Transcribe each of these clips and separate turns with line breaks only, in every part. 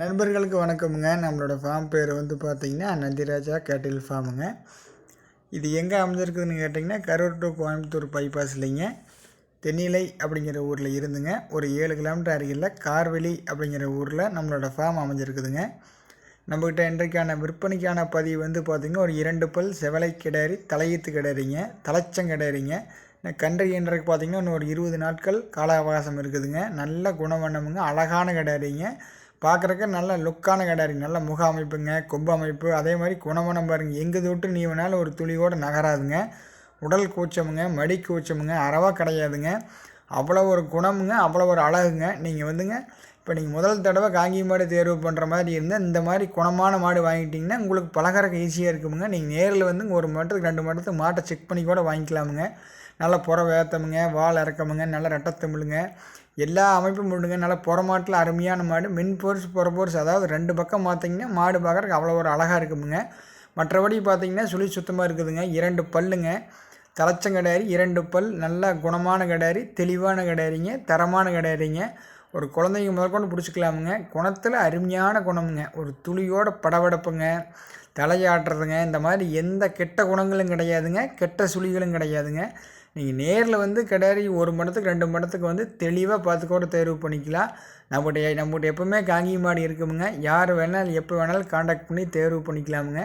நண்பர்களுக்கு வணக்கமுங்க. நம்மளோட ஃபார்ம் பேர் வந்து பார்த்திங்கன்னா நந்திராஜா கேட்டில் ஃபார்முங்க இது எங்கே அமைஞ்சிருக்குதுன்னு கேட்டிங்கன்னா கரூர் டு கோயம்புத்தூர் பைபாஸ் இல்லைங்க. தென்னிலை அப்படிங்கிற ஊரில் இருந்துங்க. ஒரு ஏழு கிலோமீட்டர் அருகில் கார்வெளி அப்படிங்கிற ஊரில் நம்மளோட ஃபார்ம் அமைஞ்சிருக்குதுங்க. நம்மக்கிட்ட இன்றைக்கான விற்பனைக்கான பதிவு வந்து பார்த்திங்கன்னா ஒரு இரண்டு பல் செவலை கிடாரி தலையீத்து கிடறிங்க தலைச்சம் கிடறிங்க கன்றை என்றதுக்கு பார்த்திங்கன்னா இன்னும் ஒரு இருபது நாட்கள் கால அவகாசம் இருக்குதுங்க. நல்ல குணவண்ணமுங்க அழகான கிடாரிங்க. பார்க்குறக்க நல்ல லுக்கான கிடாரி நல்ல முக அமைப்புங்க கொம்பு அமைப்பு. அதே மாதிரி குணமனம் பாருங்கள் எங்கே தொட்டு நீ வேணாலும் ஒரு துளியோடு நகராதுங்க. உடல் கூச்சமுங்க மடி கூச்சமுங்க அறவா கிடையாதுங்க. அவ்வளோ ஒரு குணமுங்க அவ்வளோ ஒரு அழகுங்க. நீங்கள் வந்துங்க இப்போ நீங்கள் முதல் தடவை காங்கி மாடு தேர்வு பண்ணுற மாதிரி இருந்தால் இந்த மாதிரி குணமான மாடு வாங்கிட்டிங்கன்னா உங்களுக்கு பலகரக்கு ஈஸியாக இருக்குமுங்க. நீங்கள் நேரில் வந்து ஒரு மாட்டத்துக்கு ரெண்டு மாட்டத்துக்கு மாட்டை செக் பண்ணி கூட வாங்கிக்கலாமுங்க. நல்லா புற வேத்தமுங்க வால் இறக்கமுங்க நல்லா ரெட்டத்தமிழுங்க. எல்லா அமைப்பும் உண்டுங்க. நல்லா புறமாட்டில் அருமையான மாடு. மின் போர்ஸ் புற போர்ஸ் அதாவது ரெண்டு பக்கம் பார்த்தீங்கன்னா மாடு பார்க்குறக்கு அவ்வளோ ஒரு அழகாக இருக்குமுங்க. மற்றபடி பார்த்தீங்கன்னா சுழி சுத்தமாக இருக்குதுங்க. இரண்டு பல்லுங்க. தலைச்சங்கடாரி இரண்டு பல். நல்ல குணமான கடாரி தெளிவான கடாரிங்க தரமான கடாரிங்க. ஒரு குழந்தைங்க முதற்கொண்டு பிடிச்சிக்கலாமுங்க. குணத்தில் அருமையான குணமுங்க. ஒரு துளியோட படபடப்புங்க தலையாட்டுறதுங்க இந்த மாதிரி எந்த கெட்ட குணங்களும் கிடையாதுங்க. கெட்ட சுழிகளும் கிடையாதுங்க. நீங்கள் நேரில் வந்து கிடாரி ஒரு மடத்துக்கு ரெண்டு மடத்துக்கு வந்து தெளிவாக பார்த்து கூட தேர்வு பண்ணிக்கலாம். நம்மகிட்ட நம்மகிட்ட எப்போவுமே காங்கி மாடு இருக்குமுங்க. யார் வேணாலும் எப்போ வேணாலும் காண்டாக்ட் பண்ணி தேர்வு பண்ணிக்கலாமுங்க.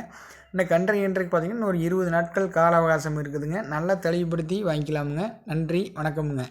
இந்த கன்றை இன்றைக்கு பார்த்திங்கன்னா ஒரு இருபது நாட்கள் கால அவகாசம் இருக்குதுங்க. நல்லா தெளிவுபடுத்தி வாங்கிக்கலாமுங்க. நன்றி வணக்கமுங்க.